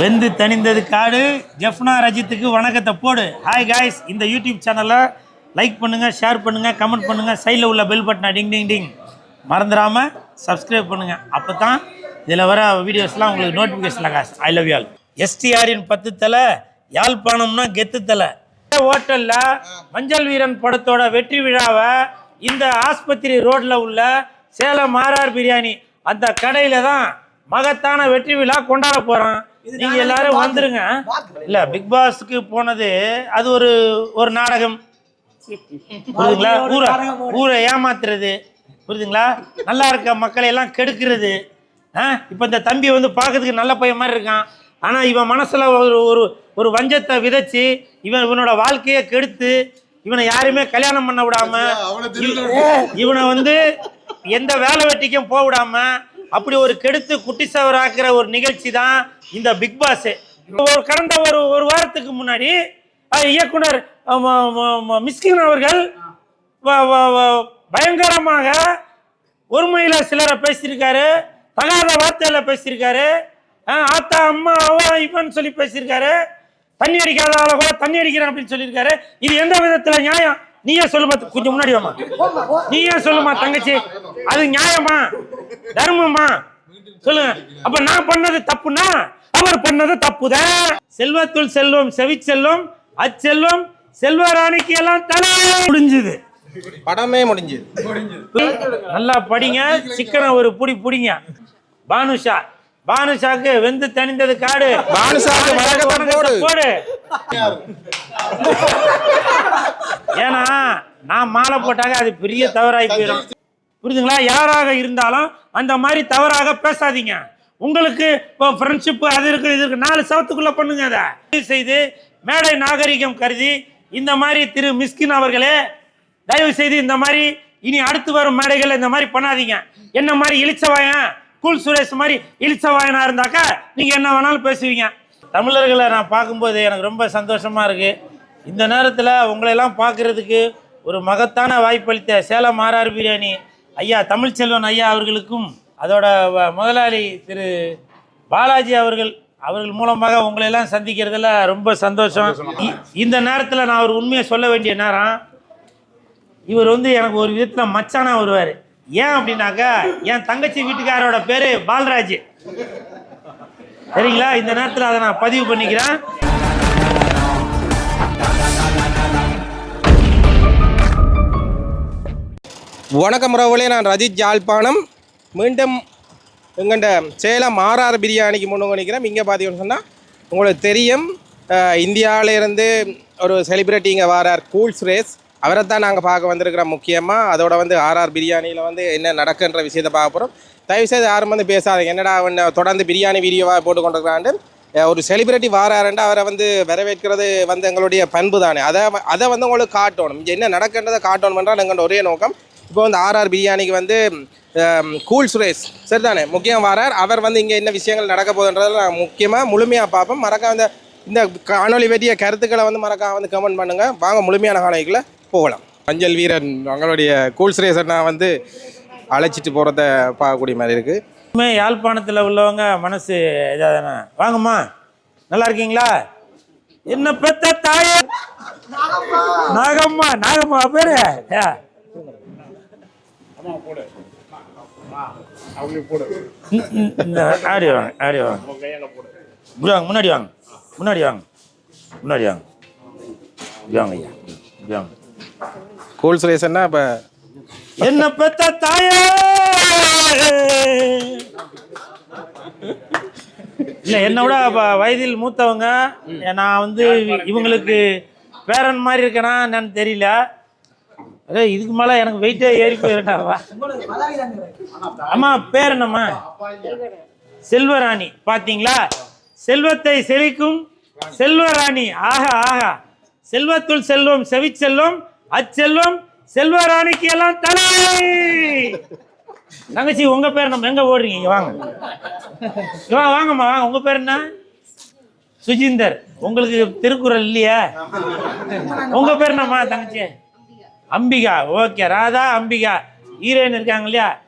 வெந்து தணிந்தது காடு. ஜெஃப்னா ரஜித்துக்கு வணக்கத்தை போடு. ஹாய் காய்ஸ் இந்த யூடியூப் சேனலை லைக் பண்ணுங்கள் ஷேர் பண்ணுங்கள் கமெண்ட் பண்ணுங்கள் சைடில் உள்ள பெல் பட்டனை டிங் டிங் டிங் மறந்துடாமல் சப்ஸ்கிரைப் பண்ணுங்கள் அப்போ தான் இதில் வர வீடியோஸ்லாம் உங்களுக்கு நோட்டிஃபிகேஷனில் காசு ஐ லவ் யால் எஸ்டிஆரின் பத்து தலை யாழ்ப்பாணம்னா கெத்து தலை. ஹோட்டலில் மஞ்சள் வீரன் படத்தோட வெற்றி விழாவை இந்த ஆஸ்பத்திரி ரோட்டில் உள்ள சேலம் ஆர்ஆர் பிரியாணி அந்த கடையில் தான் மகத்தான வெற்றி விழா கொண்டாட போகிறோம் நீங்கள் எல்லாரும் வந்துருங்க. இல்லை பிக் பாஸ்க்கு போனது அது ஒரு ஒரு நாடகம். புரியுதுங்களா? ஊரை ஊரை ஏமாத்துறது. புரியுதுங்களா? நல்லா இருக்க மக்களை எல்லாம் கெடுக்கிறது. ஆ? இப்போ இந்த தம்பி வந்து பார்க்கறதுக்கு நல்ல பையன் மாதிரி இருக்கான். ஆனால் இவன் மனசில் ஒரு ஒரு ஒரு வஞ்சத்தை விதைச்சு இவன் இவனோட வாழ்க்கையை கெடுத்து இவனை யாருமே கல்யாணம் பண்ண விடாம இவ- இவனை வந்து எந்த வேலை வெட்டிக்கும் போக விடாம அப்படி ஒரு கெடுத்து குட்டி சவராக்குற ஒரு நிகழ்ச்சி தான் இந்த பிக் பாஸ் ஒரு கடந்த ஒரு ஒரு வாரத்துக்கு முன்னாடி இயக்குனர் மிஸ்கின் அவர்கள் வ- பயங்கரமாக ஒருமையில சிலரை பேசியிருக்காரு தகாத வார்த்தையில பேசியிருக்காரு ஆத்தா அம்மா அவன் இவன் சொல்லி பேசியிருக்காரு தண்ணி அடிக்காத ஆளை கூட தண்ணி அடிக்கிறேன் அப்படின்னு சொல்லியிருக்காரு. இது எந்த விதத்தில் நியாயம்? நீயே சொல்லுமா கொஞ்சம் முன்னாடி வாமா நீயே சொல்லுமா தங்கச்சி. அது நியாயமா? தர்மமா? சொல்லுங்க. அப்ப நான் பண்ணது தப்புனா அவர் பண்ணது தப்புதான் செல்வத்துள் செல்வம் செவிச்செல்வம் அச்செல்வம் செல்வராணிக்கு எல்லாம் தலை முடிஞ்சுது. படமே முடிஞ்சது. நல்லா படிங்க. சிக்கனை ஒரு புடி புடிங்க. பானுஷா பானுஷாக்கு வெந்து தணிந்தது காடு. பானுஷாக்கு வணக்கத்தை போடு. ஏன்னா நான் மாலை போட்டாக அது பெரிய தவறாகி போயிடும் புரியுதுங்களா யாராக இருந்தாலும் அந்த மாதிரி தவறாக பேசாதீங்க. உங்களுக்கு இப்போ ஃப்ரெண்ட்ஷிப்பு அது இருக்கு இது இருக்கு. நாலு சவத்துக்குள்ள பண்ணுங்க அதை. செய்து மேடை நாகரிகம் கருதி இந்த மாதிரி திரு மிஸ்கின் அவர்களே தயவு செய்து இந்த மாதிரி இனி அடுத்து வரும் மேடைகள் இந்த மாதிரி பண்ணாதீங்க. என்ன மாதிரி இளிச்சவாயன்? கூல் சுரேஷ் மாதிரி இளிச்சவாயனா இருந்தாக்கா நீங்க என்ன வேணாலும் பேசுவீங்க. தமிழர்களை நான் பார்க்கும்போது எனக்கு ரொம்ப சந்தோஷமா இருக்கு. இந்த நேரத்தில் உங்களையெல்லாம் பார்க்கறதுக்கு ஒரு மகத்தான வாய்ப்பளித்த சேலம் ஆர்ஆர் பிரியாணி ஐயா தமிழ்ச்செல்வன் ஐயா அவர்களுக்கும் அதோட வ- முதலாளி திரு பாலாஜி அவர்கள் அவர்கள் மூலமாக உங்களையெல்லாம் சந்திக்கிறதுல ரொம்ப சந்தோஷம். இந்த நேரத்தில் நான் ஒரு உண்மையை சொல்ல வேண்டிய நேரம் இவர் வந்து எனக்கு ஒரு விதத்தில் மச்சானாக வருவார். ஏன் அப்படின்னாக்கா என் தங்கச்சி வீட்டுக்காரோட பேர் பால்ராஜ். சரிங்களா? இந்த நேரத்தில் அதை நான் பதிவு பண்ணிக்கிறேன். வணக்கம் உறவுகளே நான் ரஜித் யாழ்ப்பாணம் மீண்டும் எங்கள்கிட்ட சேலம் ஆர்ஆர் பிரியாணிக்கு முன்னு நினைக்கிறேன் இங்கே பார்த்தீங்கன்னு சொன்னால் உங்களுக்கு தெரியும் இந்தியாவிலேருந்து ஒரு செலிப்ரிட்டிங்க வரார் வாரார் கூல்ஸ் ரேஸ். அவரை தான் நாங்கள் பார்க்க வந்திருக்கிறோம் முக்கியமாக அதோட வந்து ஆர்ஆர் பிரியாணியில் வந்து என்ன நடக்குன்ற விஷயத்தை பார்க்க போகிறோம் தயவுசெய்து யாரும் வந்து பேசாதீங்க. என்னடா அவன் தொடர்ந்து பிரியாணி வீடியோவாக போட்டு கொண்டிருக்கிறாண்டு ஒரு செலிபிரிட்டி வாராருண்டா அவரை வந்து வரவேற்கிறது வந்து எங்களுடைய பண்பு தானே அதை அதை வந்து உங்களுக்கு காட்டணும். இங்கே என்ன நடக்கின்றதை காட்டணும்ன்றால் எங்களோட ஒரே நோக்கம். இப்போ வந்து ஆர்ஆர் பிரியாணிக்கு வந்து கூல் சுரேஷ். சரிதானே? முக்கியம் வாரார். அவர் வந்து இங்கே என்ன விஷயங்கள் நடக்க போகுதுன்றதில் நான் முக்கியமாக முழுமையாக பார்ப்போம். மறக்காம இந்த இந்த காணொலி பற்றிய கருத்துக்களை வந்து மறக்காம வந்து கமெண்ட் பண்ணுங்கள் வாங்க முழுமையான காணொலிக்குள்ளே போகலாம். மஞ்சள் வீரன் அவங்களுடைய கூல் சுரேஷ் அண்ணா வந்து அழைச்சிட்டு போகிறத பார்க்கக்கூடிய மாதிரி இருக்குது இனிமே யாழ்ப்பாணத்தில் உள்ளவங்க மனசு இதாதானே? வாங்கம்மா. நல்லா இருக்கீங்களா? என்ன பெத்த தாய? நாகம்மா. நாகம்மா பேரு? ஆடி வாங்க ஆடி வாங்க. இப்படி வாங்க முன்னாடி வாங்க. முன்னாடி வாங்க. முன்னாடி வாங்க. இப்படி வாங்க ஐயா. இப்படி வாங்க. கூல் சுரேஷ் இப்போ என்ன பெத்த தாயே? இல்லை என்னோட வ- வயதில் மூத்தவங்க நான் வந்து இவங்களுக்கு பேரன் மாதிரி இருக்கேனா என்னன்னு தெரியல. அதே இதுக்கு மேலே எனக்கு வெயிட்டே ஏறி போயிருக்காவா அம்மா பேர் என்னம்மா? செல்வராணி. பார்த்தீங்களா செல்வத்தை செழிக்கும் செல்வராணி. ஆஹா ஆஹா. செல்வத்துள் செல்வம் செவிச்செல்வம் அச்செல்வம் செல்வராணிக்கு எல்லாம் தலை. தங்கச்சி உங்க பேர் நம்ம எங்க ஓடுறீங்க வாங்க. இங்க வா, வாங்கம்மா வாங்க. உங்க பேர் என்ன? சுஜிந்தர். உங்களுக்கு திருக்குறள் இல்லையா? உங்க பேர் என்னம்மா தங்கச்சி? அம்பிகா. ஓகே ராதா அம்பிகா. ஹீரோயின் இருக்காங்க இல்லையா?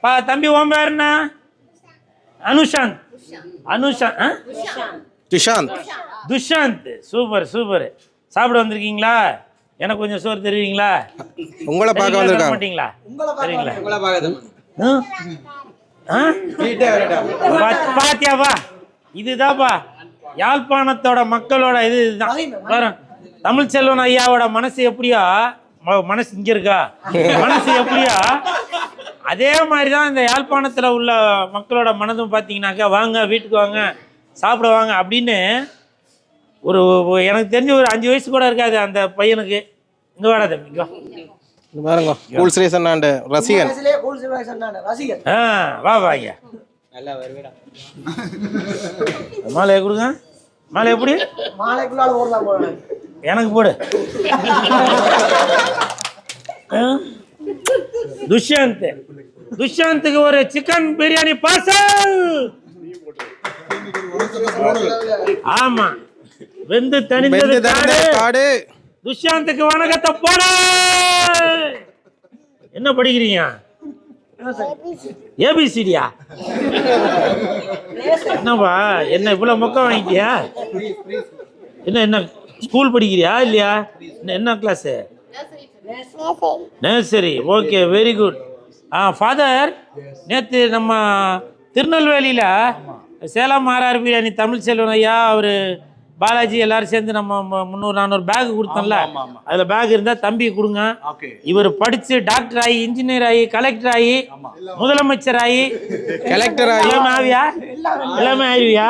பா தம்பி உன் பேர் என்ன? அனுஷாந்த். அனுஷா ஆ? துஷாந்த். துஷாந்த். Super super. சாப்பிட வந்திருக்கீங்களா? எனக்கு கொஞ்சம் சோறு தருவீங்களா? உங்களை பார்க்க வந்திருக்காங்க. மாட்டீங்களா? சரிங்களா ஆ? ஆ? பா- பாத்தியாப்பா இதுதான்ப்பா யாழ்ப்பாணத்தோட மக்களோட இது இதுதான் தமிழ் செல்வன் ஐயாவோட மனசு எப்படியோ? ம- மனசு இங்க இருக்கா? மனசு எப்படியோ? அதே மாதிரி தான் இந்த யாழ்ப்பாணத்தில் உள்ள மக்களோட மனதும் பார்த்தீங்கன்னாக்கா வாங்க வீட்டுக்கு வாங்க சாப்பிட வாங்க அப்படின்னு ஒரு எனக்கு தெரிஞ்ச ஒரு அஞ்சு வயசு கூட இருக்காது அந்த பையனுக்கு. இங்கே வாடா தம்பி பாருங்க கூல் ஸ்ரீஸ் அண்ணாண்டு ரசிகன். ரசிகர் ஆ வா வா ஐயா. மாலையை கொடுங்க. மாலை எப்படி? மாலைக்குள்ளால ஓடலாம் போல எனக்கு போடு? துஷ்யந்த். துஷ்யந்துக்கு ஒரு சிக்கன் பிரியாணி பார்சல் ஆமா. வெந்து தந்த காடு. துஷ்யந்துக்கு வணக்கத்தை போடு. என்ன படிக்கிறீங்க? ஏபிசிடியா என்னப்பா என்ன இவ்வளோ மொக்கம் வாங்கிட்டியா? என்ன என்ன ஸ்கூல் படிக்கிறியா இல்லையா? என்ன என்ன class nursery okay very good ஆ ஃபாதர் நேற்று நம்ம திருநெல்வேலியில் சேலம் ஆர்ஆர் பிரியாணி தமிழ் செல்வன் ஐயா அவர் பாலாஜி எல்லாரும் சேர்ந்து நம்ம முந்நூறு நானூறு பேக் கொடுத்தோம்ல. அதில் பேக் இருந்தால் தம்பி கொடுங்க. இவர் படித்து டாக்டர் ஆகி இன்ஜினியர் ஆகி கலெக்டர் ஆகி முதலமைச்சர் ஆகி. கலெக்டர் ஆகி. எல்லாமே ஆவியா? எல்லாமே. ஆயிருவியா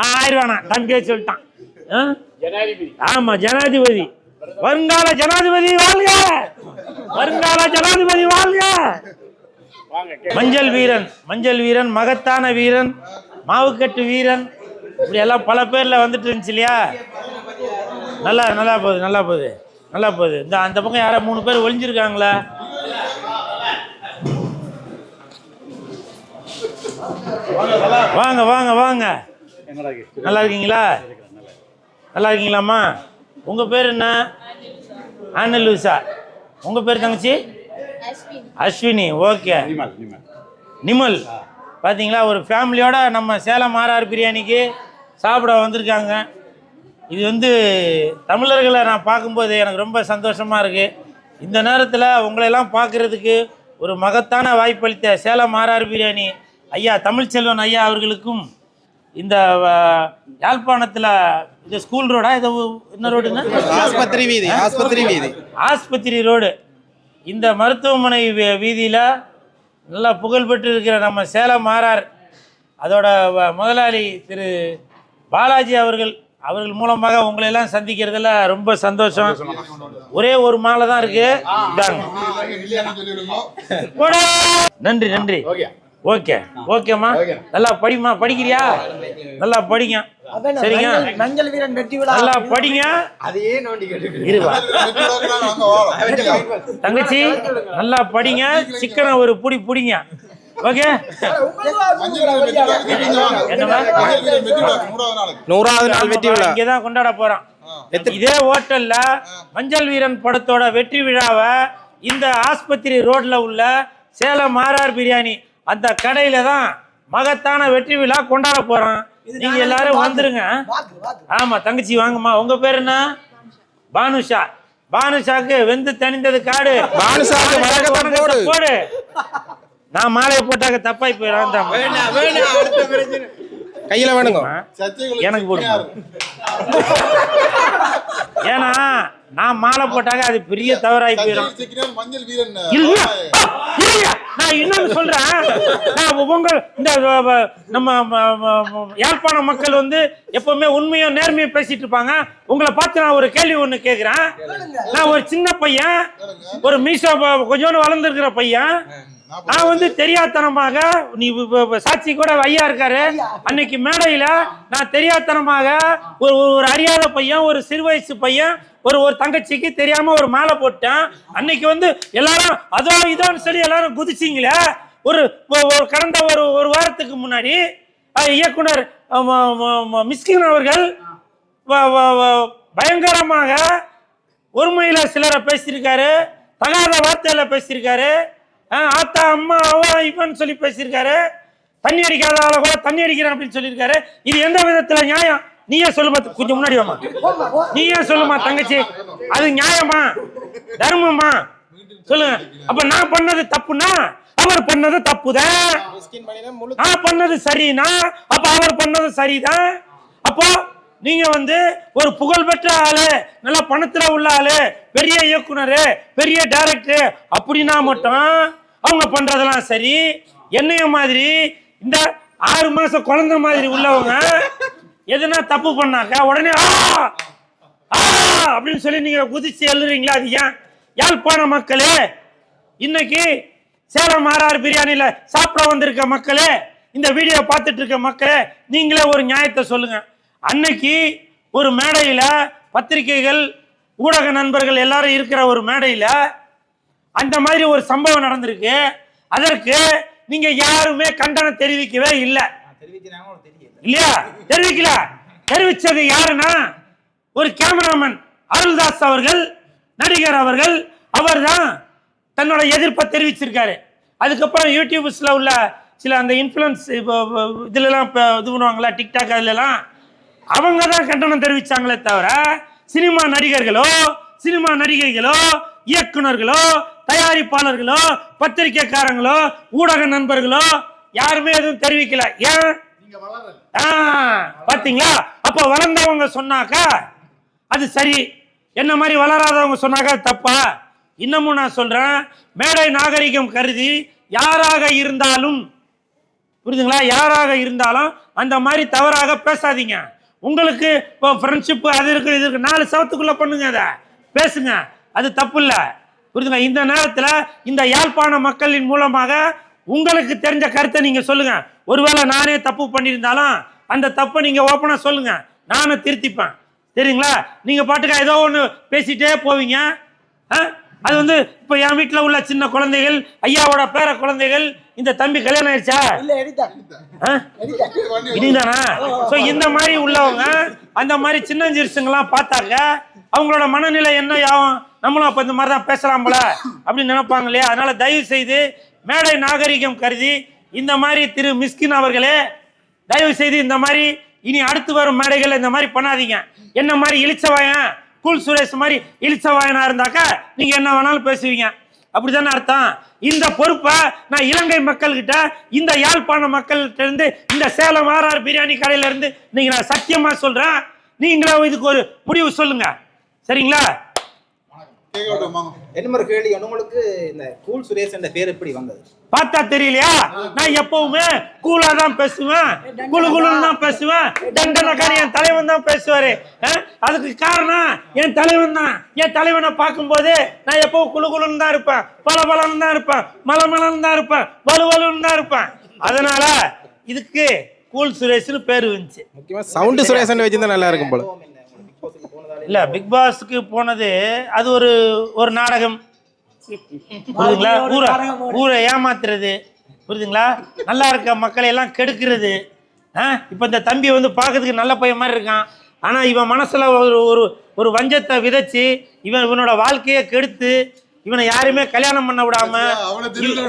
ஆ ஆயிடுவானா? தம்பியே சொல்லிட்டான். ஆ? ஆமா ஜனாதிபதி. வருங்கால ஜனாதிபதி வாழ்க! வருங்கால ஜனாதிபதி வாழ்க! மஞ்சள் வீரன் மஞ்சள் வீரன் மகத்தான வீரன் மாவுக்கட்டு வீரன் இப்படி எல்லாம் பல பேர்ல வந்துட்டு இருந்துச்சு இல்லையா? நல்லா நல்லா போகுது நல்லா போகுது நல்லா போகுது. இந்த அந்த பக்கம் யாரோ மூணு பேர் ஒளிஞ்சிருக்காங்களா? வாங்க வாங்க வாங்க. நல்லா இருக்கீங்களா? நல்லா இருக்கீங்களாம்மா? உங்கள் பேர் என்ன? ஆனலூசா உங்கள் பேர் தங்கச்சி? அஸ்வினி. ஓகே. நிமல். பார்த்தீங்களா ஒரு ஃபேமிலியோட நம்ம சேலம் ஆர்ஆர் பிரியாணிக்கு சாப்பிட வந்திருக்காங்க. இது வந்து தமிழர்களை நான் பார்க்கும்போது எனக்கு ரொம்ப சந்தோஷமாக இருக்குது இந்த நேரத்தில் உங்களையெல்லாம் பார்க்குறதுக்கு ஒரு மகத்தான வாய்ப்பளித்த சேலம் ஆர்ஆர் பிரியாணி ஐயா தமிழ்ச்செல்வன் ஐயா அவர்களுக்கும் இந்த யாழ்ப்பாணத்தில் இது ஸ்கூல் ரோடா இது என்ன ரோடுங்க ஆஸ்பத்திரி வீதி ஆஸ்பத்திரி வீதி. ஆஸ்பத்திரி ரோடு இந்த மருத்துவமனை வீதியில நல்லா புகழ்பெற்று இருக்கிற நம்ம சேலம் மாறார் அதோட வ- முதலாளி திரு பாலாஜி அவர்கள் அவர்கள் மூலமாக உங்களை எல்லாம் சந்திக்கிறதுல ரொம்ப சந்தோஷம் ஒரே ஒரு மாலை தான் இருக்கு இந்தாங்க. நன்றி நன்றி ஓகே. ஓகேம்மா. நல்லா படிமா படிக்கிறியா? நல்லா படிங்க. சரிங்க? மஞ்சள் வீரன் வெற்றி விழா நல்லா படிங்க. இருவா. தங்கச்சி நல்லா படிங்க. சிக்கனை ஒரு புடி புடிங்க. ஓகே? நூறாவது நாள் வெற்றி விழா. இங்கே தான் கொண்டாட போறோம். இதே ஹோட்டல்ல மஞ்சள் வீரன் படத்தோட வெற்றி விழாவை இந்த ஆஸ்பத்திரி ரோட்ல உள்ள சேலம் ஆர்ஆர் பிரியாணி அந்த கடையில தான் மகத்தான வெற்றி விழா கொண்டாட போறோம். நீங்க எல்லாரும் வந்துருங்க. ஆமா தங்கச்சி வாங்கம்மா. உங்க பேர் என்ன? பானுஷா. பானுஷாக்கு வெந்து தணிந்தது காடு. பானுஷாக்கு போடு. நான் மாலையை போட்டாக்க தப்பாய் போயிடும் கையில வேணுங்க. எனக்கு போடுமா? ஏன்னா நான் மாலை போட்டாக்க அது பெரிய தவறாய் போயிடும் மஞ்சள் வீரன் இல்லையா? நான் இன்னொன்னு சொல்றேன்? நான் உங்க இந்த நம்ம யாழ்ப்பாண மக்கள் வந்து எப்பவுமே உண்மையும் நேர்மையும் பேசிட்டு இருப்பாங்க. உங்களை பார்த்து நான் ஒரு கேள்வி ஒண்ணு கேக்குறேன். நான் ஒரு சின்ன பையன் ஒரு மீசோ கொஞ்சோண்டு வளர்ந்துருக்கிற பையன். நான் வந்து தெரியாத்தனமாக நீ சாட்சி கூட ஐயா இருக்காரு. அன்னைக்கு மேடையில நான் தெரியாத்தனமாக ஒரு ஒரு- அறியாத பையன் ஒரு சிறு வயசு பையன் ஒரு ஒரு தங்கச்சிக்கு தெரியாம ஒரு மாலை போட்டேன். அன்னைக்கு வந்து எல்லாரும் அதோ இதோன்னு சொல்லி எல்லாரும் குதிச்சிங்களே. ஒரு ஒரு- கடந்த ஒரு ஒரு வாரத்துக்கு முன்னாடி இயக்குனர் மிஸ்கின் அவர்கள் வ- வ- வ- பயங்கரமாக ஒருமையில சிலரை பேசியிருக்காரு தகாத வார்த்தையில பேசியிருக்காரு. ஆத்தா அம்மா அவன் இவன் சொல்லி பேசியிருக்காரு. தண்ணி அடிக்காத ஆளை கூட தண்ணி அடிக்கிறேன் அப்படின்னு சொல்லியிருக்காரு. இது எந்த விதத்துல நியாயம்? நீயே சொல்லுமா கொஞ்சம் முன்னாடி வாமா. நீயே சொல்லுமா தங்கச்சி. அது நியாயமா? தர்மமா? சொல்லுங்க. அப்ப நான் பண்ணது தப்புனா? அவர் பண்ணது தப்புதான் நான் பண்ணது சரினா? அப்ப அவர் பண்ணது சரிதான் அப்போ நீங்க வந்து ஒரு புகழ்பெற்ற ஆளு நல்ல பணத்துல உள்ள ஆளு பெரிய இயக்குனர் பெரிய டைரக்டர் அப்படின்னா மட்டும் அவங்க பண்றதெல்லாம் சரி. என்னைய மாதிரி இந்த ஆறு மாசம் குழந்தை மாதிரி உள்ளவங்க எதுனா தப்பு பண்ணாக்க உடனே அப்படின்னு சொல்லி நீங்க குதிச்சு எழுதுறீங்களா? அது ஏன்? யாழ்ப்பாண மக்களே இன்னைக்கு சேலம் ஆறாறு பிரியாணியில் சாப்பிட வந்திருக்க மக்களே இந்த வீடியோ பார்த்துட்டு இருக்க மக்களே நீங்களே ஒரு நியாயத்தை சொல்லுங்க. அன்னைக்கு ஒரு மேடையில் பத்திரிகைகள் ஊடக நண்பர்கள் எல்லாரும் இருக்கிற ஒரு மேடையில் அந்த மாதிரி ஒரு சம்பவம் நடந்திருக்கு. அதற்கு நீங்க யாருமே கண்டனம் தெரிவிக்கவே இல்லை. இல்லையா? தெரிவிக்கல. தெரிவிச்சது யாருன்னா ஒரு கேமராமேன் அருள்தாஸ் அவர்கள் நடிகர் அவர்கள். அவர் தான் தன்னோட எதிர்ப்பை தெரிவிச்சிருக்காரு. அதுக்கப்புறம் யூடியூப்ஸ்ல உள்ள சில அந்த இன்ஃப்ளூயன்ஸ் இப்போ இதுலலாம் இப்போ இது பண்ணுவாங்களா டிக்டாக் அதுலலாம் அவங்க தான் கண்டனம் தெரிவிச்சாங்களே தவிர சினிமா நடிகர்களோ சினிமா நடிகைகளோ இயக்குனர்களோ தயாரிப்பாளர்களோ பத்திரிக்கைக்காரங்களோ ஊடக நண்பர்களோ யாருமே எதுவும் தெரிவிக்கல. ஏன்? பாத்தீங்களா? அப்ப வளர்ந்தவங்க சொன்னாக்கா அது சரி. என்ன மாதிரி வளராதவங்க சொன்னாக்கா தப்பா? இன்னமும் நான் சொல்றேன் மேடை நாகரிகம் கருதி யாராக இருந்தாலும் புரியுதுங்களா யாராக இருந்தாலும் அந்த மாதிரி தவறாக பேசாதீங்க. உங்களுக்கு இப்போ ஃப்ரெண்ட்ஷிப்பு அது இருக்கு இது இருக்கு. நாலு சவத்துக்குள்ள பண்ணுங்க அதை. பேசுங்க. அது தப்பு இல்லை. புரியுதுங்க இந்த நேரத்தில் இந்த யாழ்ப்பாண மக்களின் மூலமாக உங்களுக்கு தெரிஞ்ச கருத்தை நீங்க சொல்லுங்க. ஒருவேளை நானே தப்பு பண்ணியிருந்தாலும் அந்த தப்பை நீங்க ஓப்பனாக சொல்லுங்க. நானும் திருத்திப்பேன். சரிங்களா? நீங்க பாட்டுக்கா ஏதோ ஒன்று பேசிட்டே போவீங்க. ஆ? அது வந்து இப்போ என் வீட்டில் உள்ள சின்ன குழந்தைகள் ஐயாவோட பேர குழந்தைகள் இந்த தம்பி கல்யாணம் ஆயிடுச்சா? இதுதானா ஸோ இந்த மாதிரி உள்ளவங்க அந்த மாதிரி சின்னஞ்சிறுசுங்கெல்லாம் பார்த்தாக்க அவங்களோட மனநிலை என்ன ஆகும்? நம்மளும் அப்போ இந்த மாதிரி தான் பேசலாம் போல அப்படின்னு நினைப்பாங்க இல்லையா? அதனால தயவு செய்து மேடை நாகரிகம் கருதி இந்த மாதிரி திரு மிஸ்கின் அவர்களே தயவு செய்து இந்த மாதிரி இனி அடுத்து வரும் மேடைகள் இந்த மாதிரி பண்ணாதீங்க. என்ன மாதிரி இளிச்சவாயன் கூல் சுரேஷ் மாதிரி இளிச்சவாயனா இருந்தாக்கா நீங்க என்ன வேணாலும் பேசுவீங்க. அப்படிதானே அர்த்தம். இந்த பொறுப்பை நான் இலங்கை மக்கள்கிட்ட இந்த யாழ்ப்பாண மக்கள்கிட்ட இருந்து இந்த சேலம் ஆர்ஆர் பிரியாணி கடையில இருந்து நீங்க நான் சத்தியமா சொல்றேன். நீங்களும் இதுக்கு ஒரு முடிவு சொல்லுங்க. சரிங்களா? என்ன ஒரு கேள்வி? உங்களுக்கு இந்த கூல் சுரேஷ் என்ற பேர் எப்படி வந்தது? பார்த்தா தெரியலையா? நான் எப்பவுமே கூலா தான் பேசுவேன். குழு குழுன்னு தான் பேசுவேன். தண்டனக்காரி என் தலைவன் தான் பேசுவாரு? அதுக்கு காரணம் என் தலைவன் தான். என் தலைவனை பார்க்கும்போது நான் எப்பவும் குழு குழுன்னு தான் இருப்பேன். பல பலன்னு தான் இருப்பேன். மல மலன்னு தான் இருப்பேன். வலு வலுன்னு தான் இருப்பேன். அதனால இதுக்கு கூல் சுரேஷ்னு பேர் வந்துச்சு. முக்கியமா சவுண்டு சுரேஷன் வச்சிருந்தா நல்லா இருக்கும் போல என்ன உங்களுக்கு பிக் பாஸுக்கு போனதால இல்ல பிக் பாஸ்க்கு போனது அது ஒரு ஒரு நாடகம். புரியுதுங்களா? ஊரை. ஊரை ஏமாத்துறது. புரியுதுங்களா? நல்லா இருக்க மக்களை எல்லாம் கெடுக்கிறது. ஆ? இப்போ இந்த தம்பி வந்து பார்க்கறதுக்கு நல்ல பையன் மாதிரி இருக்கான். ஆனால் இவன் மனசில் ஒரு ஒரு ஒரு வஞ்சத்தை விதைச்சு இவன் இவனோட வாழ்க்கையை கெடுத்து இவனை யாருமே கல்யாணம் பண்ண விடாம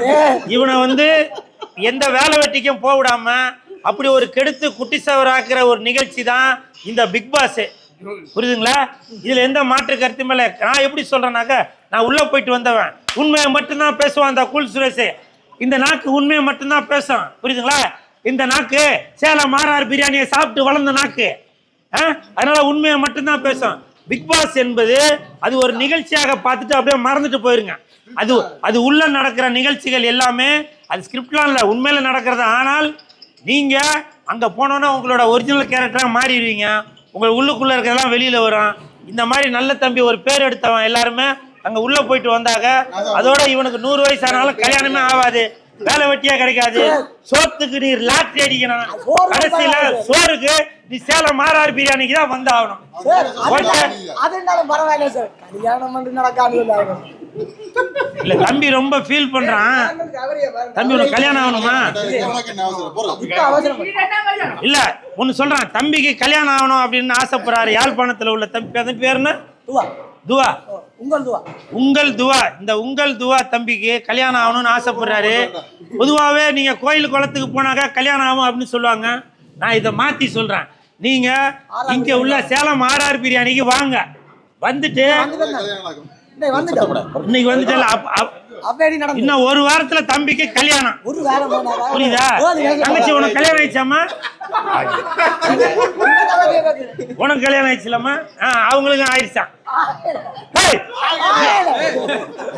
இவ- இவனை வந்து எந்த வேலை வெட்டிக்கும் போக விடாம அப்படி ஒரு கெடுத்து குட்டி சவராக்குற ஒரு நிகழ்ச்சி தான் இந்த பிக் பாஸ் புரியுதுங்களா? இதுல எந்த மாற்று கருத்துமே இல்லை. நான் எப்படி சொல்றேனாக்க நான் உள்ள போயிட்டு வந்தவன். உண்மையை மட்டும்தான் பேசுவான் அந்த கூல் சுரேஷ். இந்த நாக்கு உண்மையை மட்டும்தான் பேசும் புரியுதுங்களா? இந்த நாக்கு சேலம் மாறார் பிரியாணியை சாப்பிட்டு வளர்ந்த நாக்கு. அதனால உண்மையை மட்டும்தான் பேசும் பிக் பாஸ் என்பது அது ஒரு நிகழ்ச்சியாக பார்த்துட்டு அப்படியே மறந்துட்டு போயிருங்க. அது அது உள்ள நடக்கிற நிகழ்ச்சிகள் எல்லாமே அது ஸ்கிரிப்ட்லாம் இல்லை உண்மையில் நடக்கிறது. ஆனால் நீங்கள் அங்கே போனோன்னா உங்களோட ஒரிஜினல் கேரக்டராக மாறிடுவீங்க. உங்க உள்ளுக்குள்ள இருக்கிறதெல்லாம் வெளியில வரும். இந்த மாதிரி நல்ல தம்பி ஒரு பேர் எடுத்தவன் எல்லாருமே அங்க உள்ள போயிட்டு வந்தாங்க அதோட இவனுக்கு நூறு வயசு ஆனாலும் கல்யாணமே ஆகாது. வேலை வெட்டியே கிடைக்காது. சோத்துக்கு நீ லாட்டரி அடிக்கணும். கடைசியில சோறுக்கு நீ சேலம் மாறார் பிரியாணிக்கு தான் வந்தாகணும். சார் இல்ல தம்பி ரொம்ப ஃபீல் பண்றான். தம்பி உனக்கு கல்யாணம் ஆகணுமா? இல்ல ஒன்னு சொல்றான். தம்பிக்கு கல்யாணம் ஆகணும் அப்படின்னு ஆசைப்படுறாரு. யாழ்ப்பாணத்துல உள்ள தம்பி அதன் பேர் என்ன? துவா. உங்கள் துவா. உங்கள் துவா. இந்த உங்கள் துவா தம்பிக்கு கல்யாணம் ஆகணும்னு ஆசைப்படுறாரு. பொதுவாகவே நீங்க கோயில் குளத்துக்கு போனாக்கா கல்யாணம் ஆகும் அப்படின்னு சொல்லுவாங்க. நான் இதை மாத்தி சொல்றேன். நீங்க இங்க உள்ள சேலம் ஆர்ஆர் பிரியாணிக்கு வாங்க. வந்துட்டு இன்னைக்கு வந்துட்டு அப்படி நடந்து. இன்னும் ஒரு வாரத்துல தம்பிக்கு கல்யாணம். ஒரு போனா புரியுதா? தங்கச்சி உனக்கு கல்யாணம் ஆயிடுச்சாமா உனக்கு கல்யாணம் ஆயிடுச்சுலம்மா? ஆ அவங்களுக்கும் ஆயிடுச்சான்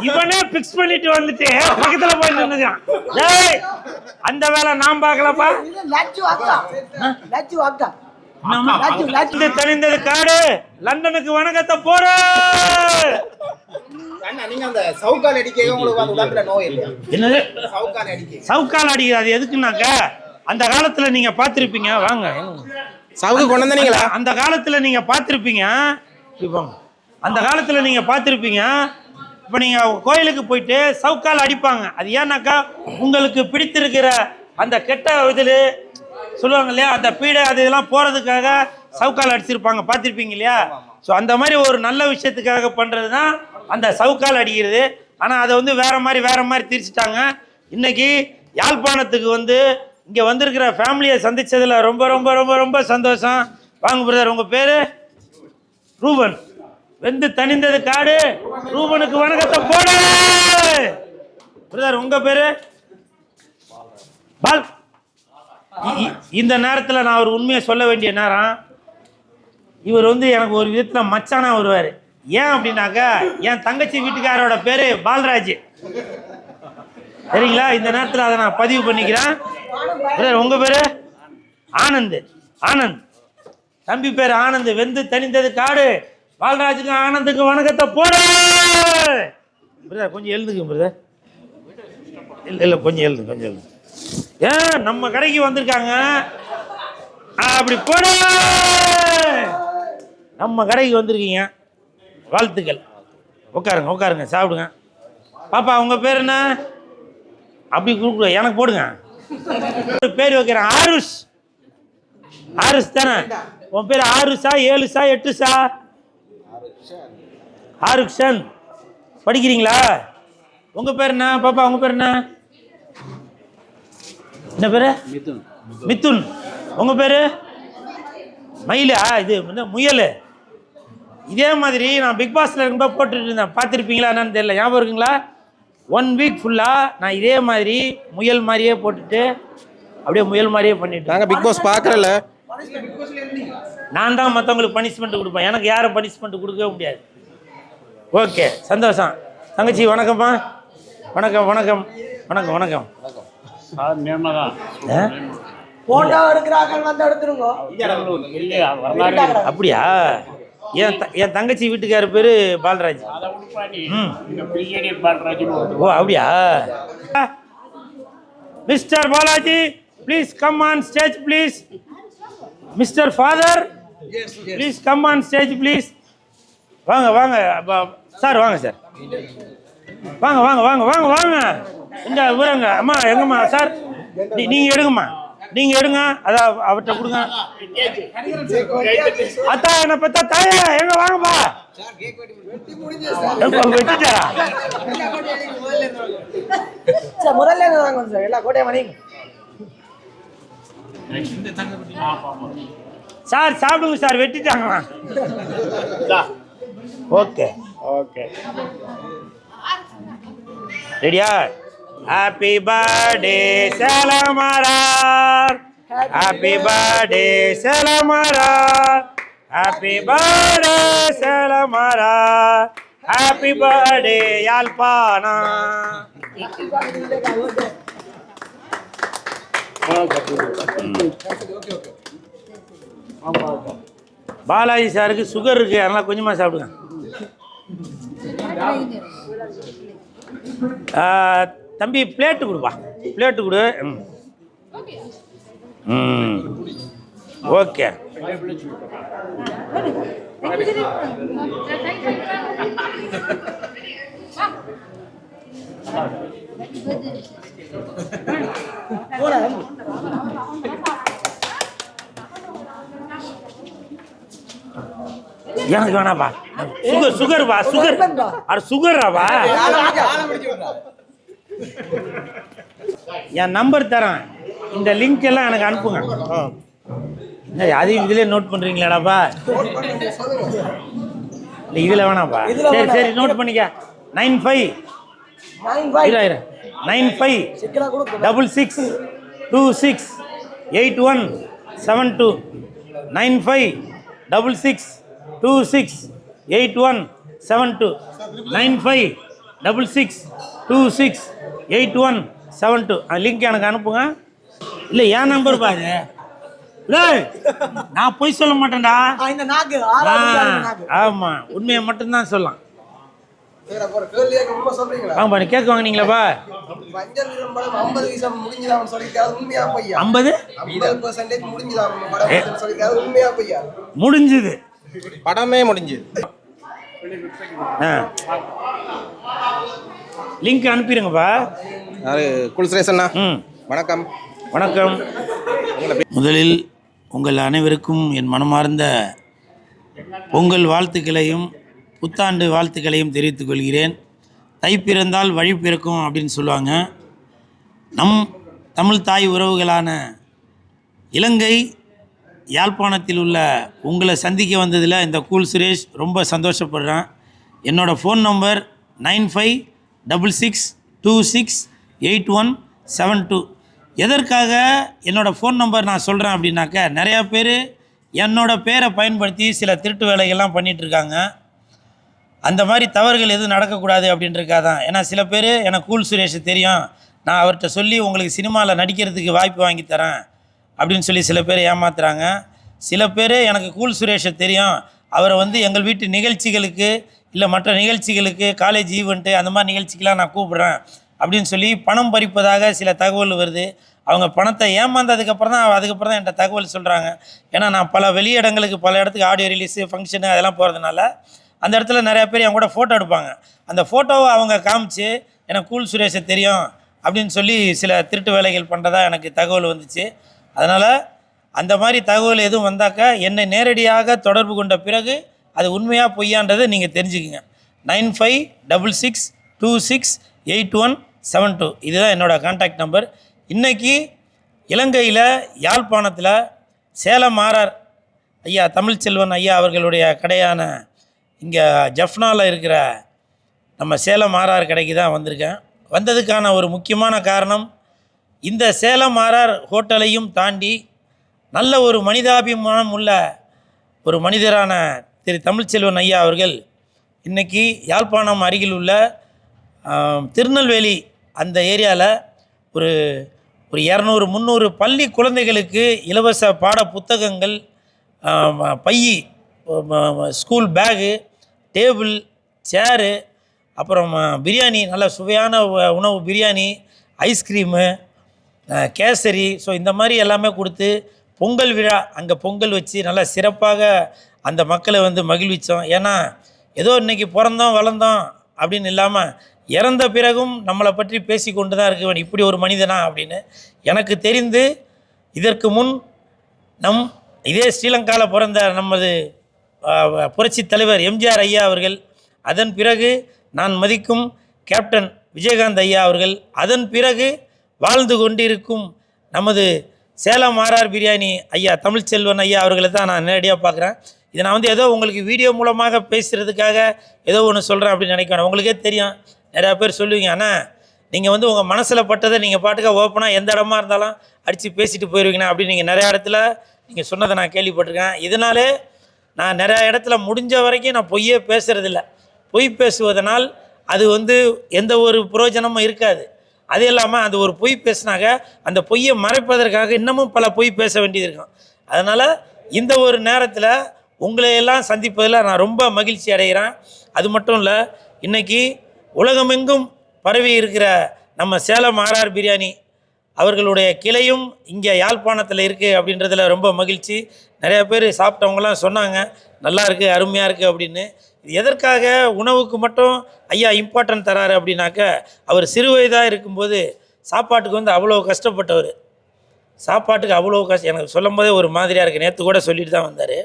இவனே பிக்ஸ் பண்ணிட்டு வந்துட்டு பக்கத்துல போய் நின்னுக்கான் டேய் அந்த வேலை நான் பார்க்கலப்பா. தனிந்தது காடு. லண்டனுக்கு வணக்கத்தை போற அண்ணா நீங்க அந்த சவுக்கால் அடிக்க. அது எதுக்குன்னாக்க அந்த காலத்துல நீங்க பார்த்திருப்பீங்க. வாங்க. சவுக்கு கொண்டு வந்தீங்களா அந்த காலத்துல நீங்க பார்த்திருப்பீங்க. இப்போ அந்த காலத்துல நீங்க பார்த்திருப்பீங்க. இப்போ நீங்க கோயிலுக்கு போயிட்டு சவுக்கால் அடிப்பாங்க. அது ஏன்னாக்கா உங்களுக்கு பிடித்திருக்கிற அந்த கெட்ட இதில் சொல்லுவாங்க இல்லையா? அந்த பீடை அது இதெல்லாம் போறதுக்காக சவுக்கால் அடிச்சிருப்பாங்க. பார்த்திருப்பீங்க இல்லையா? ஸோ அந்த மாதிரி ஒரு நல்ல விஷயத்துக்காக பண்றது தான் அந்த சவுக்கால் அடிக்கிறது. ஆனால் அதை வந்து வேற மாதிரி வேற மாதிரி திரிச்சிட்டாங்க. இன்னைக்கு யாழ்ப்பாணத்துக்கு வந்து இங்கே வந்திருக்கிற ஃபேமிலியை சந்திச்சதுல ரொம்ப ரொம்ப ரொம்ப ரொம்ப சந்தோஷம். வாங்க பிரதர் உங்கள் பேர்? ரூபன். வெந்து தணிந்தது காடு. ரூபனுக்கு வணக்கத்தை போடு! பிரதர் உங்கள் பேர்? பால். இந்த நேரத்தில் நான் ஒரு உண்மையை சொல்ல வேண்டிய நேரம் இவர் வந்து எனக்கு ஒரு விதத்தில் மச்சானா வருவார். ஏன் அப்படின்னாக்கா என் தங்கச்சி வீட்டுக்காரோட பேர் பால்ராஜ். சரிங்களா? இந்த நேரத்தில் அதை நான் பதிவு பண்ணிக்கிறேன். பிரதர் உங்கள் பேர்? ஆனந்த். ஆனந்த். தம்பி பேர் ஆனந்த். வெந்து தனிந்தது காடு. பால்ராஜுக்கு ஆனந்துக்கு வணக்கத்தை போடு! பிரதர் கொஞ்சம் எழுதுங்க பிரதர். இல்லை இல்லை கொஞ்சம் எழுது கொஞ்சம் எழுது ஏன் நம்ம கடைக்கு வந்திருக்காங்க? அப்படி போடு. நம்ம கடைக்கு வந்திருக்கீங்க. வாழ்த்துக்கள். உட்காருங்க உட்காருங்க சாப்பிடுங்க. பாப்பா உங்க பேர் என்ன? அப்படி கொடுக்க எனக்கு போடுங்க. ஒரு பேர் வைக்கிறேன். ஆருஷ். ஆருஷ் தானே? உன் பேர் ஆருஷா ஏழுசா எட்டுசா ஆருக்ஷன் படிக்கிறீங்களா? உங்க பேர் என்ன? பாப்பா உங்க பேர் என்ன? என்ன பேரு? மிதுன். மிதுன். உங்க பேரு? மயிலா? இது என்ன முயல்? இதே மாதிரி நான் பிக் பாஸ்ல இருக்கும்போது போட்டுட்டு இருந்தேன். பார்த்துருப்பீங்களா என்னன்னு தெரியல. ஞாபகம் இருக்குங்களா? ஒன் வீக் ஃபுல்லாக நான் இதே மாதிரி முயல் மாதிரியே போட்டுட்டு அப்படியே முயல் மாதிரியே பண்ணிட்டு நாங்க பிக் பாஸ் பார்க்கறல. நான் தான் மற்றவங்களுக்கு பனிஷ்மெண்ட் கொடுப்பேன். எனக்கு யாரும் பனிஷ்மெண்ட் கொடுக்கவே முடியாது. ஓகே சந்தோஷம். தங்கச்சி வணக்கம்மா. வணக்கம் வணக்கம். வணக்கம் வணக்கம்? போட்டோ எடுக்கிறார்கள் வந்து எடுத்துருங்க இல்லையா வரலாறு அப்படியா? என் த என் தங்கச்சி வீட்டுக்கார பேர் பாலராஜ். ஓ அப்படியா? Mister Balaji please come on stage please. Mister father please come on stage please. வாங்க வாங்க அப்ப- சார் வாங்க சார். வாங்க வாங்க வாங்க வாங்க வாங்க. இந்த விவரங்க அம்மா எங்கம்மா? சார் நீ- நீங்க எடுங்கம்மா. நீங்க எடுங்க. அதான் அவர்கிட்ட கொடுங்க. அத்தா என்ன பத்தா தாயா. எங்க வாங்கப்பா? வெட்டிட்டாரா சார் முதல்ல வாங்க எல்லா சார் சாப்பிடுங்க சார். வெட்டிட்டாங்களா ஓகே. ஓகே. ரெடியா? ஹாப்பி பர்த்டே சேலமரார் ஹாப்பி பர்த்டே சேலமரார் ஹாப்பி பர்த்டே சேலமரார் ஹாப்பி பர்த்டே யாழ்ப்பாணா பாலாஜி சாருக்கு சுகர் இருக்கு அதனால கொஞ்சமா சாப்பிடுங்க. ஆ, தம்பி பிளேட்டு கொடுப்பா. பிளேட்டு கொடு. ம். ஓகே. எனக்கு வேணாப்பா சுகர் சுகர் பா சுகர் அது சுகராப்பா என் நம்பர் தரேன். இந்த லிங்க் எல்லாம் எனக்கு அனுப்புங்க. அதையும் இதிலே நோட் பண்ணுறீங்களாடாப்பா இல்லை இதில் வேணாம்ப்பா. இதுல சரி. சரி நோட் பண்ணிக்க. நைன் ஃபைவ் நைன் ஃபைவ் இரு இரு. Nine five double six two six eight one seven two nine five double six two six eight one seven two nine five double six two six eight one seven two link எனக்கு அனுப்புங்க. இல்லை என் number பாரு. டேய், நான் பொய் சொல்ல மாட்டேன்டா. ஆமா உண்மையை மட்டும்தான் சொல்லலாம். ஆமாப்பா நீ கேட்க வாங்கினீங்களாப்பா ஐம்பது படம் முடிஞ்சுது. படமே முடிஞ்சு ஆ. லிங்க் அனுப்பிடுங்கப்பா யாரு? குல் சுரேஷ் அண்ணா. ம். வணக்கம். வணக்கம். முதலில் உங்கள் அனைவருக்கும் என் மனமார்ந்த பொங்கல் வாழ்த்துக்களையும் புத்தாண்டு வாழ்த்துக்களையும் தெரிவித்துக் கொள்கிறேன். தை பிறந்தால் வழி பிறக்கும் அப்படின்னு சொல்லுவாங்க. நம் தமிழ் தாய் உறவுகளான இலங்கை யாழ்ப்பாணத்தில் உள்ள உங்களை சந்திக்க வந்ததில் இந்த கூல் சுரேஷ் ரொம்ப சந்தோஷப்படுறேன். என்னோடய phone number nine five double six two six eight one seven two எதற்காக என்னோடய ஃபோன் நம்பர் நான் சொல்கிறேன் அப்படின்னாக்க நிறையா பேர் என்னோடய பேரை பயன்படுத்தி சில திருட்டு வேலைகள்லாம் பண்ணிகிட்ருக்காங்க அந்த மாதிரி தவறுகள் எதுவும் நடக்கக்கூடாது அப்படின்றக்காக தான் ஏன்னா சில பேர் எனக்கு கூல் சுரேஷ் தெரியும். நான் அவர்கிட்ட சொல்லி உங்களுக்கு சினிமாவில் நடிக்கிறதுக்கு வாய்ப்பு வாங்கி தரேன் அப்படின்னு சொல்லி சில பேர் ஏமாத்துறாங்க. சில பேர் எனக்கு கூல் சுரேஷை தெரியும். அவரை வந்து எங்கள் வீட்டு நிகழ்ச்சிகளுக்கு இல்லை மற்ற நிகழ்ச்சிகளுக்கு காலேஜ் ஈவெண்ட்டு அந்த மாதிரி நிகழ்ச்சிக்கெலாம் நான் கூப்பிட்றேன். அப்படின்னு சொல்லி பணம் பறிப்பதாக சில தகவல் வருது. அவங்க பணத்தை ஏமாந்ததுக்கப்புறம் தான் அதுக்கப்புறம் தான் என்கிட்ட தகவல் சொல்கிறாங்க ஏன்னா நான் பல வெளியிடங்களுக்கு பல இடத்துக்கு ஆடியோ ரிலீஸு ஃபங்க்ஷனு அதெல்லாம் போகிறதுனால அந்த இடத்துல நிறையா பேர் என் கூட ஃபோட்டோ எடுப்பாங்க. அந்த ஃபோட்டோவை அவங்க காமிச்சு எனக்கு கூல் சுரேஷை தெரியும். அப்படின்னு சொல்லி சில திருட்டு வேலைகள் பண்ணுறதா எனக்கு தகவல் வந்துச்சு. அதனால் அந்த மாதிரி தகவல் எதுவும் வந்தாக்கா என்னை நேரடியாக தொடர்பு கொண்ட பிறகு அது உண்மையாக பொய்யான்றதை நீங்கள் தெரிஞ்சுக்கங்க. Nine five double six two six eight one seven two. இதுதான் என்னோடய கான்டாக்ட் நம்பர் இன்றைக்கி இலங்கையில் யாழ்ப்பாணத்தில் சேலம் ஆர்ஆர் ஐயா தமிழ்ச்செல்வன் ஐயா அவர்களுடைய கடையான இங்கே ஜஃப்னாவில் இருக்கிற நம்ம சேலம் ஆர்ஆர் கடைக்கு தான் வந்திருக்கேன். வந்ததுக்கான ஒரு முக்கியமான காரணம் இந்த சேலம் ஆர்ஆர் ஹோட்டலையும் தாண்டி நல்ல ஒரு மனிதாபிமானம் உள்ள ஒரு மனிதரான திரு தமிழ்ச்செல்வன் ஐயா அவர்கள் இன்றைக்கி யாழ்ப்பாணம் அருகில் உள்ள திருநெல்வேலி அந்த ஏரியாவில் ஒரு ஒரு இரநூறு முந்நூறு பள்ளி குழந்தைகளுக்கு இலவச பாட புத்தகங்கள் பையி ஸ்கூல் பேகு டேபிள் சேரு அப்புறம் பிரியாணி நல்ல சுவையான உ- உணவு பிரியாணி ஐஸ்கிரீமு கேசரி ஸோ இந்த மாதிரி எல்லாமே கொடுத்து பொங்கல் விழா அங்கே பொங்கல் வச்சு நல்லா சிறப்பாக அந்த மக்களை வந்து மகிழ்வித்தோம் ஏன்னா ஏதோ இன்னைக்கு பிறந்தோம் வளர்ந்தோம் அப்படின்னு இல்லாமல் இறந்த பிறகும் நம்மளை பற்றி பேசி கொண்டு தான் இருக்கவன் இப்படி ஒரு மனிதனா அப்படின்னு எனக்கு தெரிந்து இதற்கு முன் நம் இதே ஸ்ரீலங்காவில் பிறந்த நமது புரட்சி புரட்சித் தலைவர் எம்ஜிஆர் ஐயா அவர்கள் அதன் பிறகு நான் மதிக்கும் கேப்டன் விஜயகாந்த் ஐயா அவர்கள் அதன் பிறகு வாழ்ந்து கொண்டிருக்கும் நமது சேலம் ஆர்ஆர் பிரியாணி ஐயா தமிழ்ச்செல்வன் ஐயா அவர்களை தான் நான் நேரடியாக பார்க்குறேன். இதை நான் வந்து ஏதோ உங்களுக்கு வீடியோ மூலமாக பேசுகிறதுக்காக ஏதோ ஒன்று சொல்கிறேன் அப்படின்னு நினைக்கணும் உங்களுக்கே தெரியும். நிறையா பேர் சொல்லுவீங்க அண்ணா நீங்கள் வந்து உங்கள் மனசில் பட்டதை நீங்கள் பாட்டுக்க ஓப்பனாக எந்த இடமா இருந்தாலும் அடித்து பேசிட்டு போயிடுவீங்கண்ணா அப்படின்னு நீங்கள் நிறையா இடத்துல நீங்கள் சொன்னதை நான் கேள்விப்பட்டிருக்கேன். இதனாலே நான் நிறையா இடத்துல முடிஞ்ச வரைக்கும் நான் பொய்யே பேசுகிறதில்ல பொய் பேசுவதனால் அது வந்து எந்த ஒரு பிரயோஜனமும் இருக்காது. அது இல்லாமல் அந்த ஒரு பொய் பேசினாக அந்த பொய்யை மறைப்பதற்காக இன்னமும் பல பொய் பேச வேண்டியது இருக்கும். அதனால் இந்த ஒரு நேரத்தில் உங்களையெல்லாம் சந்திப்பதில் நான் ரொம்ப மகிழ்ச்சி அடைகிறேன். அது மட்டும் இல்லை இன்றைக்கி உலகமெங்கும் பரவி இருக்கிற நம்ம சேலம் ஆர்ஆர் பிரியாணி அவர்களுடைய கிளையும் இங்கே யாழ்ப்பாணத்தில் இருக்குது அப்படின்றதுல ரொம்ப மகிழ்ச்சி. நிறையா பேர் சாப்பிட்டவங்களாம் சொன்னாங்க நல்லா இருக்குது அருமையாக இருக்குது அப்படின்னு. இது எதற்காக? உணவுக்கு மட்டும் ஐயா இம்பார்ட்டன்ட் தராரு அப்படின்னாக்க அவர் சிறு வயதாக இருக்கும்போது சாப்பாட்டுக்கு வந்து அவ்வளோ கஷ்டப்பட்டவர். சாப்பாட்டுக்கு அவ்வளோ கஷ்டம் எனக்கு சொல்லும் போதே ஒரு மாதிரியாக இருக்குது நேற்று கூட சொல்லிட்டு தான் வந்தார்.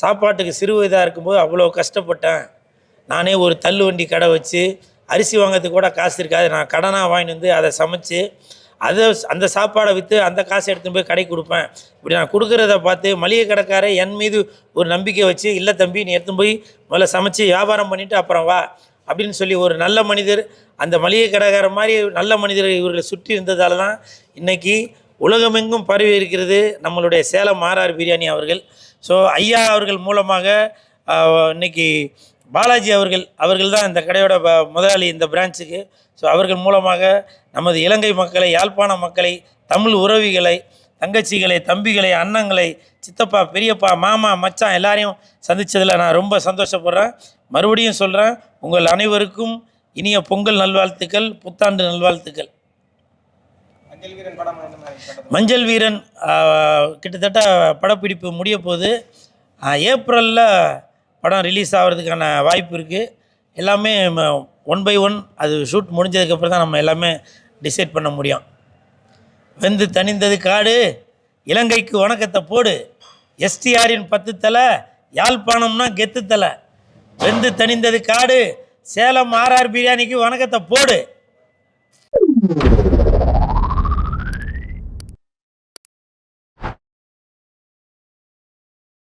சாப்பாட்டுக்கு சிறு வயதாக இருக்கும்போது அவ்வளோ கஷ்டப்பட்டேன். நானே ஒரு தள்ளு வண்டி கடை வச்சு அரிசி வாங்கிறதுக்கு கூட காசு இருக்காது. நான் கடனாக வாங்கிட்டு வந்து அதை சமைச்சு அதை அந்த சாப்பாடை விற்று அந்த காசை எடுத்துன்னு போய் கடைக்கு கொடுப்பேன். இப்படி நான் கொடுக்குறத பார்த்து மளிகை கடைக்காரர் என் மீது ஒரு நம்பிக்கை வச்சு இல்லை தம்பி நீ எடுத்துன்னு போய் முதல்ல சமைச்சு வியாபாரம் பண்ணிவிட்டு அப்புறம் வா அப்படின்னு சொல்லி ஒரு நல்ல மனிதர் அந்த மளிகை கடைக்காரர் மாதிரி நல்ல மனிதர் இவர்களை சுற்றி இருந்ததால தான் இன்றைக்கி உலகமெங்கும் பரவி இருக்கிறது நம்மளுடைய சேலம் மாறார் பிரியாணி அவர்கள். ஸோ ஐயா அவர்கள் மூலமாக இன்னைக்கு பாலாஜி அவர்கள் அவர்கள் தான் இந்த கடையோட ப- முதலாளி இந்த பிரான்ச்சுக்கு. ஸோ அவர்கள் மூலமாக நமது இலங்கை மக்களை யாழ்ப்பாண மக்களை தமிழ் உறவிகளை தங்கச்சிகளை தம்பிகளை அண்ணங்களை சித்தப்பா பெரியப்பா மாமா மச்சான் எல்லாரையும் சந்தித்ததில் நான் ரொம்ப சந்தோஷப்படுறேன். மறுபடியும் சொல்கிறேன் உங்கள் அனைவருக்கும் இனிய பொங்கல் நல்வாழ்த்துக்கள் புத்தாண்டு நல்வாழ்த்துக்கள் அஞ்சல் வீரன் படம் இந்த மாதிரி படம் மஞ்சள் வீரன் கிட்டத்தட்ட படப்பிடிப்பு முடிய போது ஏப்ரலில் படம் ரிலீஸ் ஆகிறதுக்கான வாய்ப்பு இருக்குது எல்லாமே ஒன் பை ஒன் அது ஷூட் முடிஞ்சதுக்கப்புறம் தான் நம்ம எல்லாமே டிசைட் பண்ண முடியும். வெந்து தணிந்தது காடு இலங்கைக்கு வணக்கத்தை போடு. எஸ்டிஆரின் பத்து தலை யாழ்ப்பாணம்னா கெத்து தலை. வெந்து தணிந்தது காடு சேலம் ஆர்ஆர் பிரியாணிக்கு வணக்கத்தை போடு.